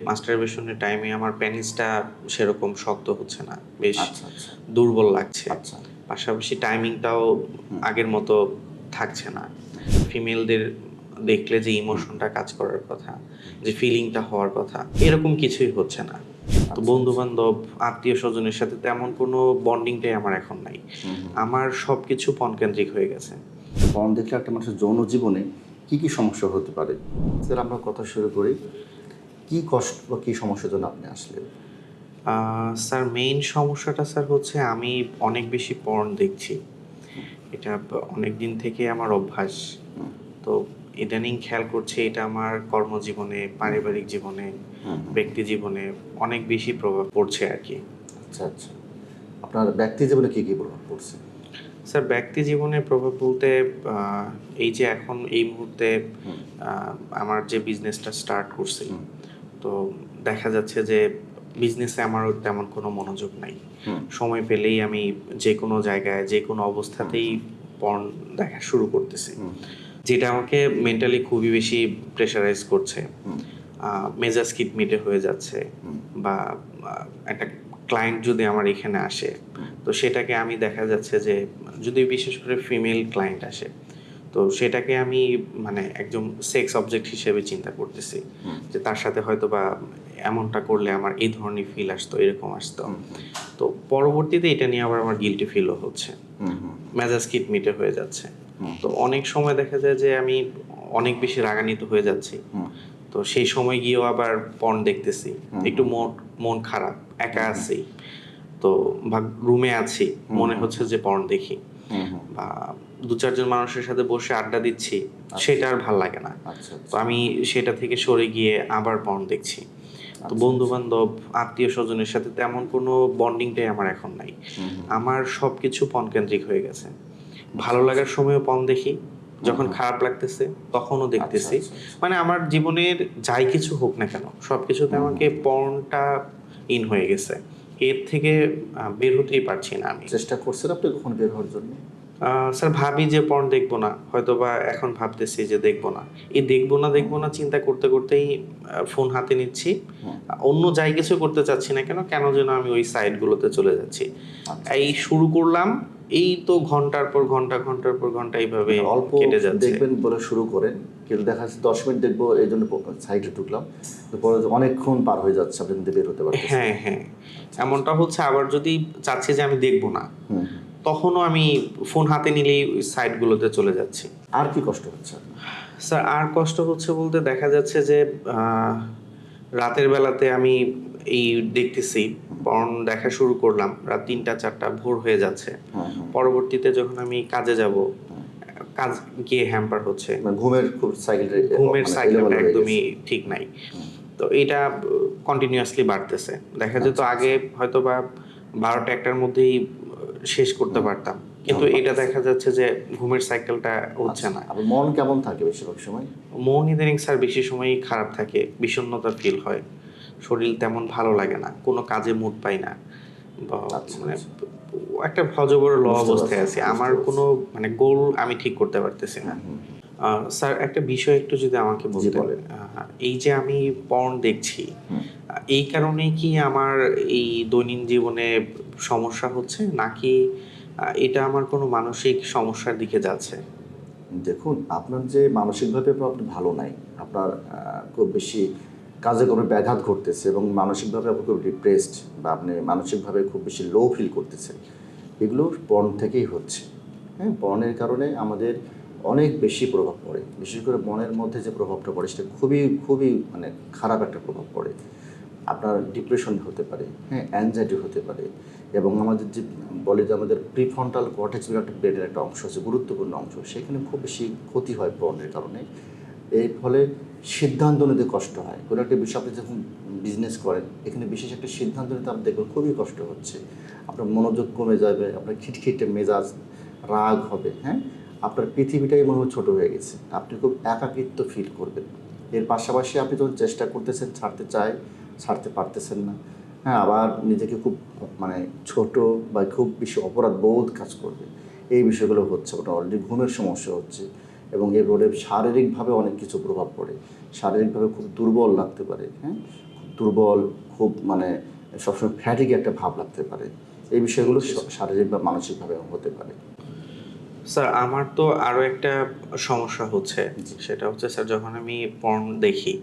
মাস্টারবেশনের টাইমে আমার পেনিসটা সেরকম শক্ত হচ্ছে না বেশ আচ্ছা আচ্ছা। দুর্বল লাগছে। আচ্ছা। পাশাপাশি টাইমিংটাও আগের মতো থাকছে না। ফিমেলদের দেখলে যে ইমোশনটা কাজ করার কথা যে ফিলিংটা হওয়ার কথা এরকম কিছুই হচ্ছে না। তো বন্ধু বান্ধব আত্মীয় স্বজনের সাথে তেমন কোনো বন্ডিংটাই আমার এখন নাই। আমার সব কিছু পণকেন্দ্রিক হয়ে গেছে। পর্ন দেখলে একটা মানুষের যৌন জীবনে কি কি সমস্যা হতে পারে? স্যার আমরা কথা শুরু করি। কি কষ্ট বা কি সমস্যার জন্য আপনি আসলেন? স্যার মেইন সমস্যাটা স্যার হচ্ছে আমি অনেক বেশি পর্ন দেখছি। এটা অনেক দিন থেকে আমার অভ্যাস। তো ইদানিং খেয়াল করছি এটা আমার কর্মজীবনে পারিবারিক জীবনে ব্যক্তি জীবনে অনেক বেশি প্রভাব পড়ছে আর কি। আচ্ছা আচ্ছা। আপনার ব্যক্তি জীবনে কি কি প্রভাব পড়ছে? স্যার ব্যক্তি জীবনে প্রভাব বলতে এই যে এখন এই মুহূর্তে আমার যে বিজনেসটা স্টার্ট করছি। তো দেখা যাচ্ছে যে বিজনেসে আমার তেমন কোনো মনোযোগ নাই। সময় পেলেই আমি যে কোনো জায়গায় যে কোনো অবস্থাতেই পর্ন দেখা শুরু করতেছি। যেটা আমাকে মেন্টালি খুবই বেশি প্রেশারাইজ করছে। মেজাজ কিটমিটে হয়ে যাচ্ছে বা একটা ক্লায়েন্ট যদি আমার এখানে আসে তো সেটাকে আমি দেখা যাচ্ছে যে যদি বিশেষ করে ফিমেল ক্লায়েন্ট আসে তো সেটাকে আমি মানে একদম সেক্স অবজেক্ট হিসেবে চিন্তা করতেছি। যে তার সাথে হয়তো বা এমনটা করলে আমার এই ধরনের ফিল আসতো এরকম আসতো। তো পরবর্তীতে এটা নিয়ে আবার আমার গিলটি ফিলও হচ্ছে। মেজাজ কিটমিটে হয়ে যাচ্ছে। তো অনেক সময় দেখা যায় যে আমি অনেক বেশি রাগান্বিত হয়ে যাচ্ছি। তো সেই সময় গিয়েও আবার পর্ন দেখতেছি। একটু মন মন খারাপ একা আছি। তো বা রুমে আছি। মনে হচ্ছে যে পর্ন দেখি। বা দু চারজন মানুষের সাথে বসে আড্ডা দিচ্ছি সেটা আর ভালো লাগে না। আচ্ছা তো আচ্ছা আমি সেটা থেকে সরে গিয়ে আবার পর্ন দেখছি। তো আচ্ছা, বন্ধু বান্ধব আত্মীয় স্বজনের সাথে তেমন কোনো বন্ডিংটাই আমার এখন নাই। আমার সব কিছু পণ কেন্দ্রিক হয়ে গেছে। ভালো লাগার সময়ও পণ দেখি যখন খারাপ লাগতেছে তখনও দেখতেছি। আচ্ছা, আচ্ছা, মানে আমার জীবনের যাই কিছু হোক না কেন সব কিছুতে আমাকে পণটা ইন হয়ে গেছে। এর থেকে বের হতেই পারছি না আমি। চেষ্টা করছেন আপনি কখন বের হওয়ার জন্য? স্যার ভাবি যে পর্ন দেখব না হয়তো বা এখন ভাবতেছি যে দেখব না। এই দেখব না দেখব না চিন্তা করতে করতেই ফোন হাতে নিচ্ছি। অন্য যাই কিছু করতে চাচ্ছি না কেন কেন যেন আমি ওই সাইটগুলোতে চলে যাচ্ছি। আচ্ছা। এই শুরু করলাম এই তো ঘণ্টার পর ঘণ্টা ঘণ্টার পর ঘণ্টা এইভাবে অল্প কেটে যাচ্ছে। দেখবেন বলে শুরু করেন কিন্তু দেখা যাচ্ছে দশ মিনিট দেখব এই জন্য সাইডে ঢুকলাম। পরে অনেকক্ষণ পার হয়ে যাচ্ছে আপনি বের হতে পারছেন হ্যাঁ হ্যাঁ। এমনটা হচ্ছে আবার যদি চাচ্ছি যে আমি দেখব না। তখনও আমি ফোন হাতে নিলেই সাইটগুলোতে চলে যাচ্ছি। আর কি কষ্ট হচ্ছে? স্যার আর কষ্ট হচ্ছে বলতে দেখা যাচ্ছে যে রাতের বেলাতে আমি এই দেখতেছি পর্ন দেখা শুরু করলাম। রাত তিনটা চারটা ভোর হয়ে যাচ্ছে। পরবর্তীতে যখন আমি কাজে যাব কাজ গিয়ে হ্যাম্পার হচ্ছে। মানে ঘুমের খুব সাইকেল ঘুমের সাইকেলটা একদমই ঠিক নাই। তো এটা কন্টিনিউয়াসলি বাড়তেছে। দেখা যেত আচ্ছা, আগে হয়তো বা বারোটা একটার মধ্যেই শেষ করতে পারতাম। কিন্তু এটা দেখা যাচ্ছে যে ঘুমের সাইকেলটা হচ্ছে না। আপনার মন কেমন থাকে বেশিরভাগ সময়? মন ইদানিং স্যার বেশি সময়ই খারাপ থাকে বিষণ্ণতা ফিল হয়। শরীর তেমন ভালো লাগে না কোনো কাজে মুড পাই না। আচ্ছা, মানে আচ্ছা। একটা ভজবড় ল অবস্থায় আছি। আমার কোনো মানে গোল আমি ঠিক করতে পারতেছি না। স্যার একটা বিষয় একটু যদি আমাকে বলতে বলেন। এই যে আমি পর্ন দেখছি এই কারণেই কি আমার এই দৈনন্দিন জীবনে সমস্যা হচ্ছে নাকি এটা আমার কোনো মানসিক সমস্যার দিকে যাচ্ছে? দেখুন, আপনার যে মানসিকভাবে আপনি ভালো নাই, আপনার খুব বেশি কাজে কোনো ব্যাঘাত ঘটতেছে এবং মানসিকভাবে আপনি খুব ডিপ্রেসড বা আপনি মানসিকভাবে খুব বেশি লো ফিল করতেছেন এগুলো পর্ন থেকেই হচ্ছে। হ্যাঁ পর্নের কারণে আমাদের অনেক বেশি প্রভাব পড়ে। বিশেষ করে মনের মধ্যে যে প্রভাবটা পড়ে, সেটা খুবই খুবই মানে খারাপ একটা প্রভাব পড়ে। আপনার ডিপ্রেশন হতে পারে হ্যাঁ। অ্যাংজাইটি হতে পারে এবং আমাদের যে বলে যে আমাদের প্রিফ্রন্টাল কর্টেক্স বলে একটা ব্রেনের একটা অংশ আছে গুরুত্বপূর্ণ অংশ সেখানে খুব বেশি ক্ষতি হয় পর্নের কারণে। এর ফলে সিদ্ধান্ত নিতে কষ্ট হয়। কোনো একটা বিষয় আপনি যখন বিজনেস করেন এখানে বিশেষ একটা সিদ্ধান্ত নিতে আপনি দেখবেন খুবই কষ্ট হচ্ছে। আপনার মনোযোগ কমে যাবে আপনার খিটখিটে মেজাজ রাগ হবে হ্যাঁ? আপনার পৃথিবীটাই মনে হয় ছোটো হয়ে গেছে। আপনি খুব একাকিত্ব ফিল করবেন। এর পাশাপাশি আপনি যখন চেষ্টা করতেছেন ছাড়তে চায় ছাড়তে পারতেছেন না। হ্যাঁ আবার নিজেকে খুব মানে ছোট বা খুব বেশি অপরাধ বোধ কাজ করবে। এই বিষয়গুলো হচ্ছে ওটা অলরেডি ঘুমের সমস্যা হচ্ছে এবং এর ফলে শারীরিকভাবে অনেক কিছু প্রভাব পড়ে। শারীরিকভাবে খুব দুর্বল লাগতে পারে হ্যাঁ? খুব দুর্বল, খুব মানে সবসময় ফ্যাটিক একটা ভাব লাগতে পারে। এই বিষয়গুলো শারীরিক বা মানসিকভাবে হতে পারে। স্যার আমার তো আরও একটা সমস্যা হচ্ছে। সেটা হচ্ছে স্যার যখন আমি পর্ন দেখি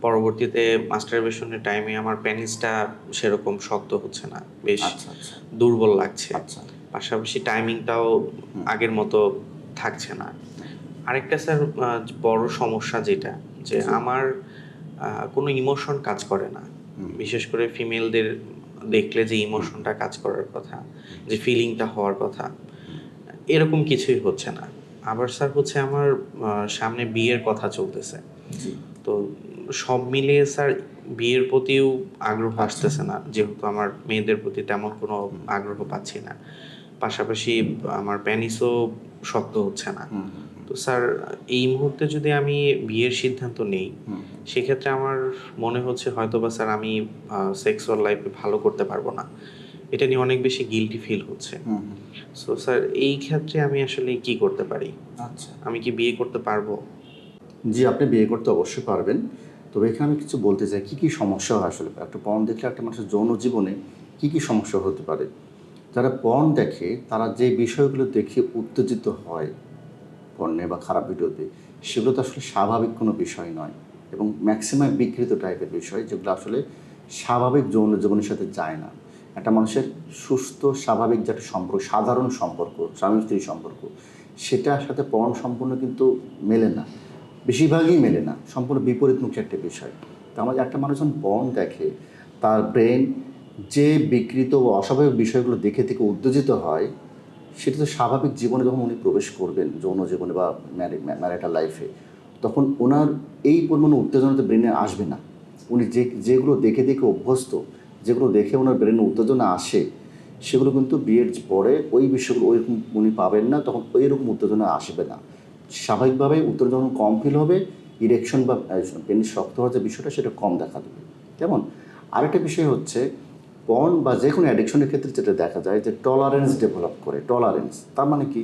পরবর্তীতে মাস্টারবেশনের টাইমে আমার পেনিসটা সেরকম শক্ত হচ্ছে না বেশ আচ্ছা আচ্ছা। দুর্বল লাগছে। আচ্ছা। পাশাপাশি টাইমিংটাও আগের মতো থাকছে না। আরেকটা স্যার বড় সমস্যা যেটা যে আমার কোনো ইমোশন কাজ করে না। বিশেষ করে ফিমেলদের দেখলে যে ইমোশনটা কাজ করার কথা যে ফিলিংটা হওয়ার কথা এরকম কিছুই হচ্ছে না। আবার স্যার হচ্ছে আমার সামনে বিয়ের কথা চলতেছে। তো সব মিলিয়ে স্যার বিয়ের প্রতিও আগ্রহ আসতেছে না। যেহেতু আমার মেয়েদের প্রতি তেমন কোনো আগ্রহ পাচ্ছি না। পাশাপাশি আমার প্যানিসও শক্ত হচ্ছে না। তো স্যার এই মুহূর্তে যদি আমি বিয়ের সিদ্ধান্ত নেই সেক্ষেত্রে আমার মনে হচ্ছে হয়তো বা স্যার আমি সেক্সুয়াল লাইফে ভালো করতে পারব না। এটা নিয়ে অনেক বেশি গিলটি ফিল হচ্ছে। সো স্যার এই ক্ষেত্রে আমি আসলে কি করতে পারি? আচ্ছা। আমি কি বিয়ে করতে পারব? জি আপনি বিয়ে করতে অবশ্যই পারবেন। তবে এখানে আমি কিছু বলতে চাই কী কী সমস্যা হয় আসলে? একটা পর্ন দেখলে একটা মানুষের যৌন জীবনে কী কী সমস্যা হতে পারে? যারা পর্ন দেখে তারা যে বিষয়গুলো দেখে উত্তেজিত হয় পণ্যে বা খারাপ ভিডিওতে সেগুলো তো আসলে স্বাভাবিক কোনো বিষয় নয়। এবং ম্যাক্সিমাম বিকৃত টাইপের বিষয় যেগুলো আসলে স্বাভাবিক যৌন জীবনের সাথে যায় না। একটা মানুষের সুস্থ, স্বাভাবিক যে একটা সম্পর্ক, সাধারণ সম্পর্ক, স্বামী স্ত্রীর সম্পর্ক, সেটার সাথে পর্ন সম্পূর্ণ কিন্তু মেলে না। বেশিরভাগই মেলে না। সম্পূর্ণ বিপরীতমুখী একটা বিষয়। তো আমার একটা মানুষ যখন পর্ন দেখে, তার ব্রেন যে বিকৃত ও অস্বাভাবিক বিষয়গুলো দেখে থেকে উত্তেজিত হয়, সেটা তো স্বাভাবিক জীবনে যখন উনি প্রবেশ করবেন, যৌন জীবনে বা ম্যারিটাল লাইফে, তখন ওনার এই পরিমাণ উত্তেজনাতে ব্রেনে আসবে না। উনি যে, যেগুলো দেখে দেখে অভ্যস্ত যেগুলো দেখে ওনার ব্রেনে উত্তেজনা আসে, সেগুলো কিন্তু বিয়ের পরে ওই বিষয়গুলো ওইরকম উনি পাবেন না, তখন ওই রকম উত্তেজনা আসবে না। স্বাভাবিকভাবে উত্তেজনা কম ফিল হবে ইরেকশন বা পেনিস শক্ত হওয়ার যে বিষয়টা, সেটা কম দেখা দেবে। কেমন? আরেকটা বিষয় হচ্ছে পর্ন বা যে কোনো অ্যাডিকশনের ক্ষেত্রে যেটা দেখা যায় যে টলারেন্স ডেভেলপ করে টলারেন্স তার মানে কি?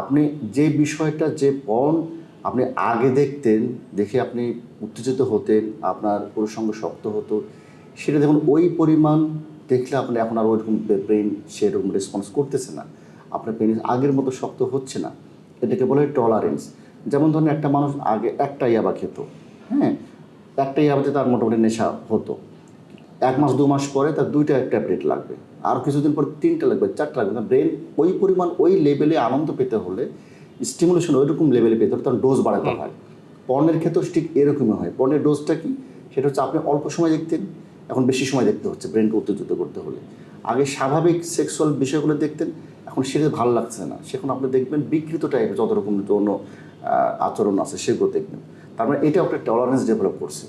আপনি যে বিষয়টা, যে পর্ন আপনি আগে দেখতেন, দেখে আপনি উত্তেজিত হতেন, আপনার প্রসঙ্গ শক্ত হতো সেটা দেখুন ওই পরিমাণ দেখলে আপনি এখন আর ওইরকম ব্রেন সেরকম রেসপন্স করতেছে না। আপনার পেনিস আগের মতো শক্ত হচ্ছে না। এটাকে বলে টলারেন্স যেমন ধরুন একটা মানুষ আগে একটা ইয়াবা খেত। হ্যাঁ? একটা ইয়াবাতে তার মোটামুটি নেশা হতো। এক মাস দু মাস পরে তার দুইটা ট্যাবলেট লাগবে। আর কিছুদিন পর তিনটা লাগবে চারটা লাগবে। তার ব্রেন ওই পরিমাণ ওই লেভেলে আনন্দ পেতে হলে স্টিমুলেশন ওইরকম লেভেলে পেতে হলে তখন ডোজ বাড়াতে হয়। পর্নের ক্ষেত্রেও ঠিক এরকমই হয়। পর্নের ডোজটা কি? সেটা হচ্ছে আপনি অল্প সময় দেখতেন। এখন বেশি সময় দেখতে হচ্ছে ব্রেনকে উত্তেজিত করতে হলে। আগে স্বাভাবিক সেক্সুয়াল বিষয়গুলো দেখতেন, এখন সেটা ভালো লাগছে না। সেখন আপনি দেখবেন বিকৃত টাইপের যত রকম যৌন আচরণ আছে, সেগুলো দেখবেন। তার মানে এটা একটা টলারেন্স ডেভেলপ করছে।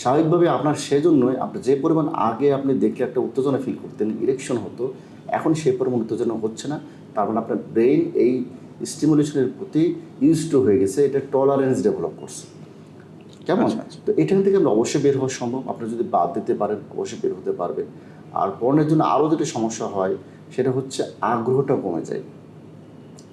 স্বাভাবিকভাবে আপনার সেজন্যই আপনি যে পরিমাণ আগে আপনি দেখলে একটা উত্তেজনা ফিল করতেন ইরেকশন হতো, এখন সেই পরিমাণ উত্তেজনা হচ্ছে না। তার মানে আপনার ব্রেন এই স্টিমুলেশনের প্রতি ইউজ হয়ে গেছে, এটা টলারেন্স ডেভেলপ করছে। কেমন? আচ্ছা, আচ্ছা। তো এখান থেকে আমরা অবশ্যই বের হওয়া সম্ভব। আপনি যদি বাদ দিতে পারেন অবশ্যই বের হতে পারবেন। আর পর্নের জন্য আরও যেটা সমস্যা হয় সেটা হচ্ছে আগ্রহটা কমে যায়।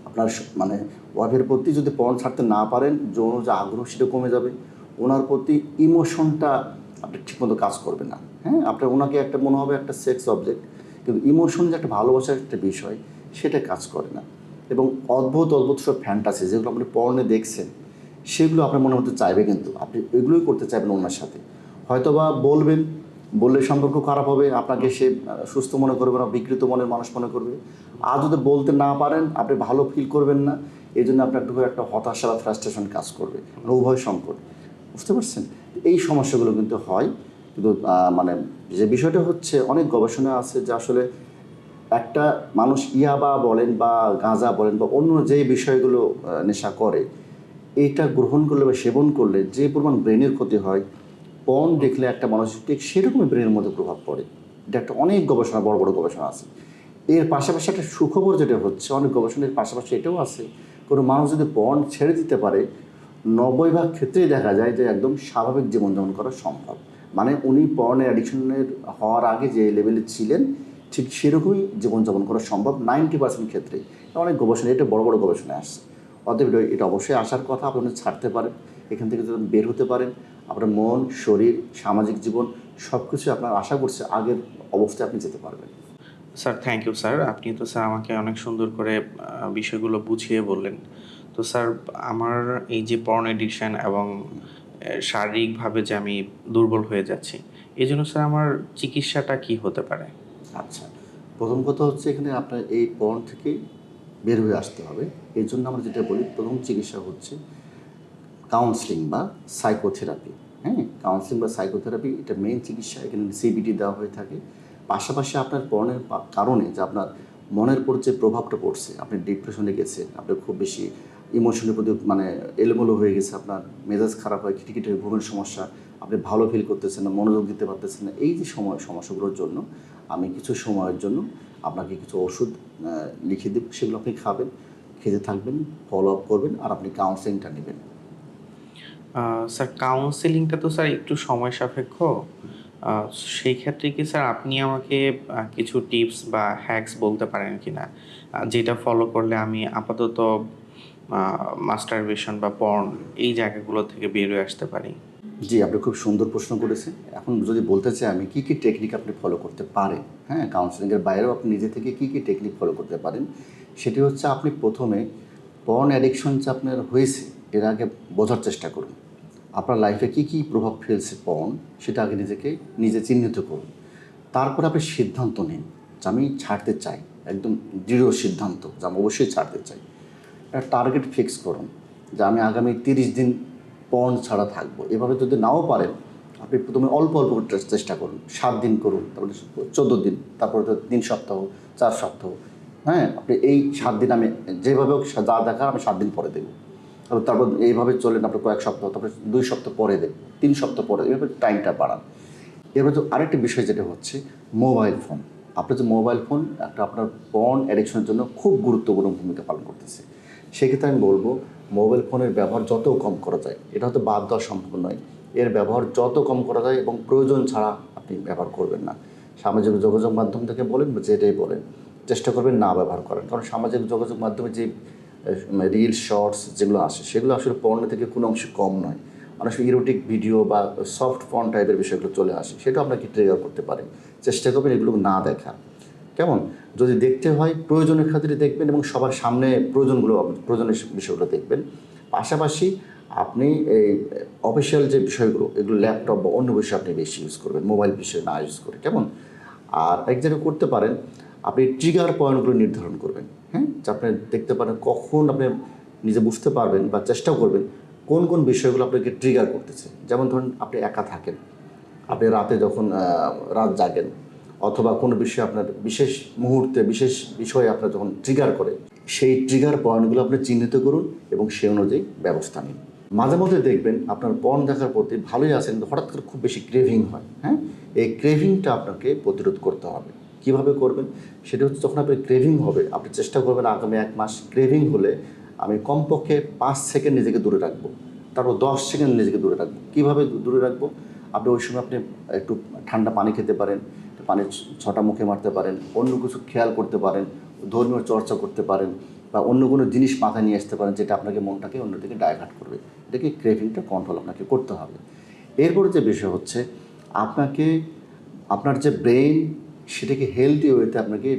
আপনার মানে ওয়াইফের প্রতি যদি পর্ন ছাড়তে না পারেন যৌন যে আগ্রহ সেটা কমে যাবে। ওনার প্রতি ইমোশনটা আপনি ঠিকমতো কাজ করবে না। হ্যাঁ? আপনার ওনাকে একটা মনে হবে একটা সেক্স অবজেক্ট। কিন্তু ইমোশন যে একটা ভালোবাসার একটা বিষয় সেটা কাজ করে না। এবং অদ্ভুত অদ্ভুত সব ফ্যান্টাসি যেগুলো আপনি পর্নে দেখছেন সেগুলো আপনার মনে হতে চাইবে কিন্তু। আপনি এগুলোই করতে চাইবেন ওনার সাথে। হয়তোবা বলবেন, বললে সম্পর্ক খারাপ হবে, আপনাকে সে সুস্থ মনে করবে না, বিকৃত মনের মানুষ মনে করবে। আর যদি বলতে না পারেন, আপনি ভালো ফিল করবেন না এই জন্য আপনার একটু একটা হতাশা বা ফ্রাস্ট্রেশন কাজ করবে। মানে উভয় সংকট। বুঝতে পারছেন? এই সমস্যাগুলো কিন্তু হয়। কিন্তু মানে যে বিষয়টা হচ্ছে, অনেক গবেষণা আছে যে আসলে একটা মানুষ ইয়াবা বলেন বা গাঁজা বলেন বা অন্য যে বিষয়গুলো নেশা করে এইটা গ্রহণ করলে বা সেবন করলে যে পরিমাণ ব্রেনের ক্ষতি হয় পণ দেখলে একটা মানুষ ঠিক সেরকমই ব্রেনের মধ্যে প্রভাব পড়ে। এটা একটা অনেক গবেষণা, বড় বড় গবেষণা আছে। এর পাশাপাশি একটা সুখবর যেটা হচ্ছে, অনেক গবেষণার পাশাপাশি এটাও আছে, কোনো মানুষ যদি পণ ছেড়ে দিতে পারে, নব্বই ভাগ ক্ষেত্রেই দেখা যায় যে একদম স্বাভাবিক জীবনযাপন করা সম্ভব। মানে উনি পর্নের অ্যাডিকশনের হওয়ার আগে যে লেভেলে ছিলেন, ঠিক সেরকমই জীবনযাপন করা সম্ভব নাইনটি পার্সেন্ট ক্ষেত্রে। অনেক গবেষণা, এটা বড় বড় গবেষণায় আসছে। অতএব এটা- অবশ্যই আসার কথা আপনারা ছাড়তে পারেন এখান থেকে যদি বের হতে পারেন আপনার মন শরীর সামাজিক জীবন সব কিছু আপনার আশা করছে আগের অবস্থায় আপনি যেতে পারবেন। Sir thank you sir. আপনি তো স্যার আমাকে অনেক সুন্দর করে বিষয়গুলো বুঝিয়ে বললেন। তো স্যার আমার এই যে পর্ন এডিকশন এবং শারীরিকভাবে যে আমি দুর্বল হয়ে যাচ্ছি এই জন্য স্যার আমার চিকিৎসাটা কি হতে পারে? আচ্ছা প্রথম কথা হচ্ছে এখানে আপনার এই পর্ন থেকে বের হয়ে আসতে হবে। এই জন্য আমরা যেটা বলি, প্রথম চিকিৎসা হচ্ছে কাউন্সিলিং বা সাইকোথেরাপি হ্যাঁ? কাউন্সিলিং বা সাইকোথেরাপি এটা মেইন চিকিৎসা। এখানে সিবিটি দেওয়া হয়ে থাকে। পাশাপাশি আপনার পর্নের পা- কারণে যে আপনার মনের উপর যে প্রভাবটা পড়ছে, আপনি ডিপ্রেশনে গেছেন, আপনি খুব বেশি ইমোশনের প্রতি মানে এলোমেলো হয়ে গেছে, আপনার মেজাজ খারাপ হয়, খিটখিটি হয়ে ঘুমের সমস্যা, আপনি ভালো ফিল করতেছেন না, মনোযোগ দিতে পারতেছেন না, এই যে সময়, সমস্যাগুলোর জন্য আমি কিছু সময়ের জন্য আপনাকে কিছু ওষুধ লিখে দেব, সেগুলো আপনি খাবেন, খেতে থাকবেন ফলো আপ করবেন, আর আপনি কাউন্সেলিংটা নেবেন। স্যার কাউন্সেলিংটা তো স্যার একটু সময় সাপেক্ষ। সেই ক্ষেত্রে কি স্যার আপনি আমাকে কিছু টিপস বা হ্যাকস বলতে পারেন কি না যেটা ফলো করলে আমি আপাতত মাস্টারবেশন বা পর্ন এই জায়গাগুলো থেকে বেরিয়ে আসতে পারি। জি, আপনি খুব সুন্দর প্রশ্ন করেছেন। এখন যদি বলতে চাই, আমি কী কী টেকনিক আপনি ফলো করতে পারেন? হ্যাঁ কাউন্সেলিংয়ের বাইরেও আপনি নিজে থেকে কী কী টেকনিক ফলো করতে পারেন? সেটি হচ্ছে আপনি প্রথমে পর্ন অ্যাডিকশন যে আপনার হয়েছে, এর আগে বোঝার চেষ্টা করুন। আপনার লাইফে কী কী প্রভাব ফেলছে পর্ন সেটা আগে নিজেকে, নিজে চিহ্নিত করুন। তারপর আপনি সিদ্ধান্ত নিন যে আমি ছাড়তে চাই, একদম দৃঢ় সিদ্ধান্ত যে আমি অবশ্যই ছাড়তে চাই। একটা টার্গেট ফিক্স করুন যে আমি আগামী তিরিশ দিন পণ ছাড়া থাকব। এভাবে যদি নাও পারেন, আপনি প্রথমে অল্প অল্প চেষ্টা করুন। সাত দিন করুন, তারপরে চোদ্দ দিন, তারপরে তো তিন সপ্তাহ, চার সপ্তাহ। হ্যাঁ আপনি এই সাত দিন আমি, যেভাবে হোক যা দেখার আমি সাত দিন পরে দেবো। তারপর তারপর এইভাবে চলেন, আপনি কয়েক সপ্তাহ, তারপরে দুই সপ্তাহ পরে দেবেন তিন সপ্তাহ পরে এভাবে টাইমটা বাড়ান। এবার তো আরেকটি বিষয় যেটা হচ্ছে মোবাইল ফোন আপনার যে মোবাইল ফোন একটা আপনার পর্ন অ্যাডিকশনের জন্য খুব গুরুত্বপূর্ণ ভূমিকা পালন করতেছে। সেক্ষেত্রে আমি বলব মোবাইল ফোনের ব্যবহার যত কম করা যায়, এটা হয়তো বাদ দেওয়া সম্ভব নয়, এর ব্যবহার যত কম করা যায় এবং প্রয়োজন ছাড়া আপনি ব্যবহার করবেন না। সামাজিক যোগাযোগ মাধ্যম থেকে বলেন বা যেটাই বলেন, চেষ্টা করবেন না ব্যবহার করেন কারণ সামাজিক যোগাযোগ মাধ্যমে যে রিল শর্টস যেগুলো আসে, সেগুলো আসলে পণ্য থেকে কোনো অংশে কম নয়। অনেক সময় ইরোটিক ভিডিও বা সফট ফর্ম টাইপের বিষয়গুলো চলে আসে সেটা আপনাকে ট্রিগার করতে পারে। চেষ্টা করবেন এগুলো না দেখা। কেমন? যদি দেখতে হয়, প্রয়োজনের খাতিরে দেখবেন এবং সবার সামনে প্রয়োজনগুলো, প্রয়োজনের বিষয়গুলো দেখবেন। পাশাপাশি আপনি এই অফিসিয়াল যে বিষয়গুলো, এগুলো ল্যাপটপ বা অন্য বিষয়ে আপনি বেশি ইউজ করবেন, মোবাইল বিষয়ে না ইউজ করে, কেমন? আর এক জায়গায় করতে পারেন, আপনি ট্রিগার পয়েন্টগুলো নির্ধারণ করবেন হ্যাঁ? যে আপনি দেখতে পারেন কখন আপনি নিজে বুঝতে পারবেন বা চেষ্টাও করবেন কোন কোন বিষয়গুলো আপনাকে ট্রিগার করতেছে। যেমন ধরুন, আপনি একা থাকেন, আপনি রাতে যখন রাত জাগেন অথবা কোনো বিষয়ে আপনার বিশেষ মুহূর্তে, বিশেষ বিষয়ে আপনার যখন ট্রিগার করে, সেই ট্রিগার পয়েন্টগুলো আপনি চিহ্নিত করুন এবং সে অনুযায়ী ব্যবস্থা নিন। মাঝে মধ্যে দেখবেন আপনার পণ দেখার প্রতি ভালোই আছেন, কিন্তু হঠাৎ করে খুব বেশি ক্রেভিং হয় হ্যাঁ? এই ক্রেভিংটা আপনাকে প্রতিরোধ করতে হবে। কীভাবে করবেন? সেটা হচ্ছে যখন আপনার ক্রেভিং হবে, আপনি চেষ্টা করবেন আগামী এক মাস ক্রেভিং হলে আমি কমপক্ষে পাঁচ সেকেন্ড নিজেকে দূরে রাখব, তারপর দশ সেকেন্ড নিজেকে দূরে রাখব। কীভাবে দূরে রাখব? আপনি ওই সময় আপনি একটু ঠান্ডা পানি খেতে পারেন পানির ছটা মুখে মারতে পারেন, অন্য কিছু খেয়াল করতে পারেন, ধর্মীয় চর্চা করতে পারেন বা অন্য কোনো জিনিস মাথায় নিয়ে আসতে পারেন যেটা আপনাকে মনটাকে অন্যদিকে ডাইভার্ট করবে। এটাকে ক্রেভিংটা কন্ট্রোল আপনাকে করতে হবে। এরপরে যে বিষয় হচ্ছে, আপনাকে, আপনার যে ব্রেন সেটাকে হেলদি ওয়েতে আপনাকে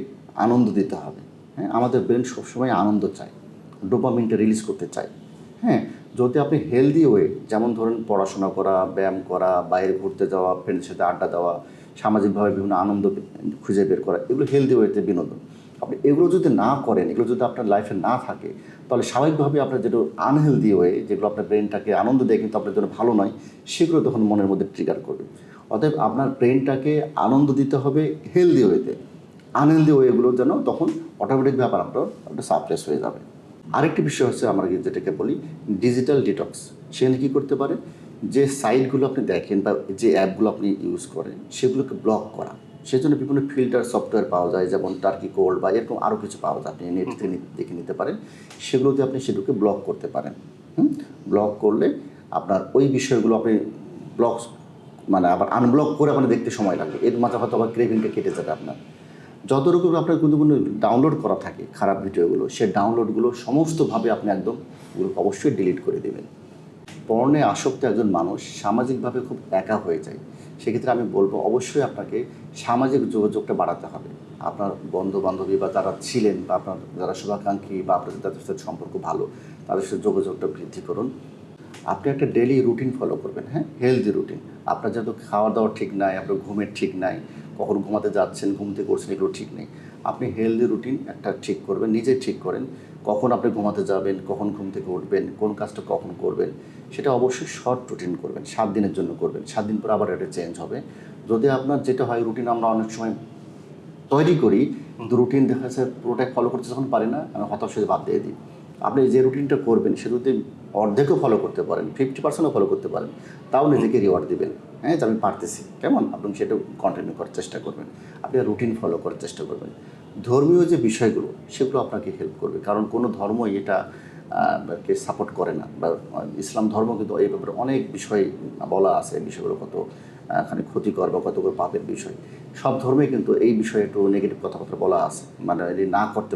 আনন্দ দিতে হবে। হ্যাঁ আমাদের ব্রেন সবসময় আনন্দ চায়, ডোপামিনটা রিলিজ করতে চায়। হ্যাঁ যদি আপনি হেলদি ওয়ে যেমন ধরুন পড়াশোনা করা, ব্যায়াম করা, বাইরে ঘুরতে যাওয়া ফ্রেন্ডের সাথে আড্ডা দেওয়া সামাজিকভাবে বিভিন্ন আনন্দ খুঁজে বের করা, এগুলো হেলদি ওয়েতে বিনোদন। আপনি এগুলো যদি না করেন, এগুলো যদি আপনার লাইফে না থাকে, তাহলে স্বাভাবিকভাবে আপনার যেটা আনহেলদি ওয়ে যেগুলো আপনার ব্রেনটাকে আনন্দ দেয় কিন্তু আপনার জন্য ভালো নয়, সেগুলো তখন মনের মধ্যে ট্রিগার করবে। অতএব আপনার ব্রেনটাকে আনন্দ দিতে হবে হেলদি ওয়েতে আনহেলদি ওয়েগুলো যেন তখন অটোমেটিক ব্যাপার আপনার আপনার সাপ্রেস হয়ে যাবে। আরেকটি বিষয় হচ্ছে আমরা যেটাকে বলি ডিজিটাল ডিটক্স সেখানে কী করতে পারে? যে সাইটগুলো আপনি দেখেন বা যে অ্যাপগুলো আপনি ইউজ করেন, সেগুলোকে ব্লক করা। সেজন্য বিভিন্ন ফিল্টার সফটওয়্যার পাওয়া যায়, যেমন টার্কি কোল্ড বা এরকম আরও কিছু পাওয়া যায়, আপনি নেট থেকে দেখে নিতে পারেন। সেগুলোতে আপনি সেগুলোকে ব্লক করতে পারেন। হুম? ব্লক করলে আপনার ওই বিষয়গুলো আপনি ব্লক মানে আবার আনব্লক করে আপনি দেখতে সময় লাগবে। এর মাঝে হয়তো আবার ক্রেভিংটা কেটে যাবে আপনার। যত রকম আপনার কিন্তু কোনো ডাউনলোড করা থাকে, খারাপ ভিডিওগুলো সে ডাউনলোডগুলো সমস্তভাবে আপনি একদম অবশ্যই ডিলিট করে দেবেন। পর্ণে আসক্ত একজন মানুষ সামাজিকভাবে খুব একা হয়ে যায়, সেক্ষেত্রে আমি বলব অবশ্যই আপনাকে সামাজিক যোগাযোগটা বাড়াতে হবে। আপনার বন্ধু বান্ধবী বা যারা ছিলেন বা আপনার যারা শুভাকাঙ্ক্ষী বা আপনাদের তাদের সাথে সম্পর্ক ভালো, তাদের সাথে যোগাযোগটা বৃদ্ধি করুন। আপনি একটা ডেলি রুটিন ফলো করবেন হ্যাঁ? হেলদি রুটিন আপনার যেহেতু খাওয়া দাওয়া ঠিক নাই, আপনার ঘুমের ঠিক নাই, কখন ঘুমাতে যাচ্ছেন ঘুমতে করছেন এগুলো ঠিক নেই। আপনি হেলদি রুটিন একটা ঠিক করবেন, নিজে ঠিক করেন। কখন আপনি ঘুমাতে যাবেন কখন ঘুম থেকে উঠবেন কোন কাজটা কখন করবেন সেটা অবশ্যই শর্ট রুটিন করবেন সাত দিনের জন্য করবেন সাত দিন পর আবার এটা চেঞ্জ হবে। যদি আপনার যেটা হয় রুটিন আমরা অনেক সময় তৈরি করি কিন্তু রুটিন দেখা যাচ্ছে পুরোটাই ফলো করতে যখন পারি না আমি হতাশ হয়ে বাদ দিয়ে দিই। আপনি যে রুটিনটা করবেন সে যদি অর্ধেকও ফলো করতে পারেন ফিফটি পার্সেন্টও ফলো করতে পারেন তাও নিজেকে রিওয়ার্ড দেবেন। হ্যাঁ যে আমি পারতেছি কেমন? আপনি সেটা কন্টিনিউ করার চেষ্টা করবেন। আপনি রুটিন ফলো করার চেষ্টা করবেন। ধর্মীয় যে বিষয়গুলো, সেগুলো আপনাকে হেল্প করবে। কারণ কোনো ধর্মই এটা কে সাপোর্ট করে না। বা, ইসলাম ধর্ম কিন্তু এই ব্যাপারে অনেক বিষয় বলা আছে, এই বিষয়গুলো কত খানিক ক্ষতিকর বা কত পাপের বিষয়। সব ধর্মে কিন্তু এই বিষয়ে একটু নেগেটিভ কথাবার্তা বলা আছে মানে এই না করতে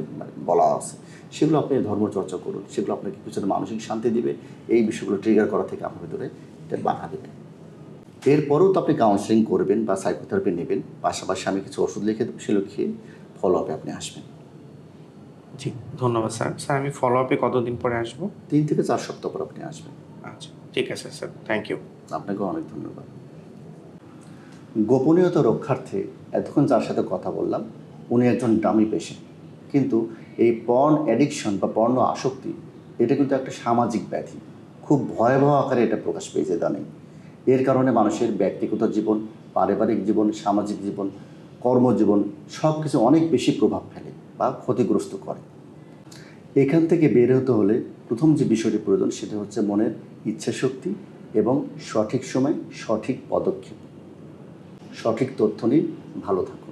বলা আছে। সেগুলো আপনি ধর্ম চর্চা করুন। সেগুলো আপনাকে কিছুটা মানসিক শান্তি দিবে। এই বিষয়গুলো ট্রিগার করা থেকে আপনার ভিতরে এটা বাধা দেবে। এরপরেও তো আপনি কাউন্সিলিং করবেন বা সাইকোথেরাপি নেবেন। পাশাপাশি আমি কিছু ওষুধ লিখে দেবো, সেগুলো খেয়ে ফলো আপে আপনি আসবেন। জি ধন্যবাদ স্যার। স্যার আমি ফলো আপে কতদিন পরে আসব? তিন থেকে চার সপ্তাহ পর আপনি আসবেন। আচ্ছা ঠিক আছে স্যার থ্যাংক ইউ আপনাকে অনেক ধন্যবাদ। গোপনীয়তা রক্ষার্থে এতক্ষণ যার সাথে কথা বললাম উনি একজন ডামি পেশেন্ট কিন্তু এই পর্ন অ্যাডিকশন বা পর্ণ আসক্তি এটা কিন্তু একটা সামাজিক ব্যাধি। খুব ভয়াবহ আকারে এটা প্রকাশ পেয়েছে ইদানিং এর কারণে মানুষের ব্যক্তিগত জীবন পারিবারিক জীবন সামাজিক জীবন কর্মজীবন সব কিছু অনেক বেশি প্রভাব ফেলে বা ক্ষতিগ্রস্ত করে। এখান থেকে বের হতে হলে প্রথম যে বিষয়টি প্রয়োজন সেটা হচ্ছে মনের ইচ্ছাশক্তি এবং সঠিক সময় সঠিক পদক্ষেপ। সঠিক তথ্য নিয়ে ভালো থাকুন।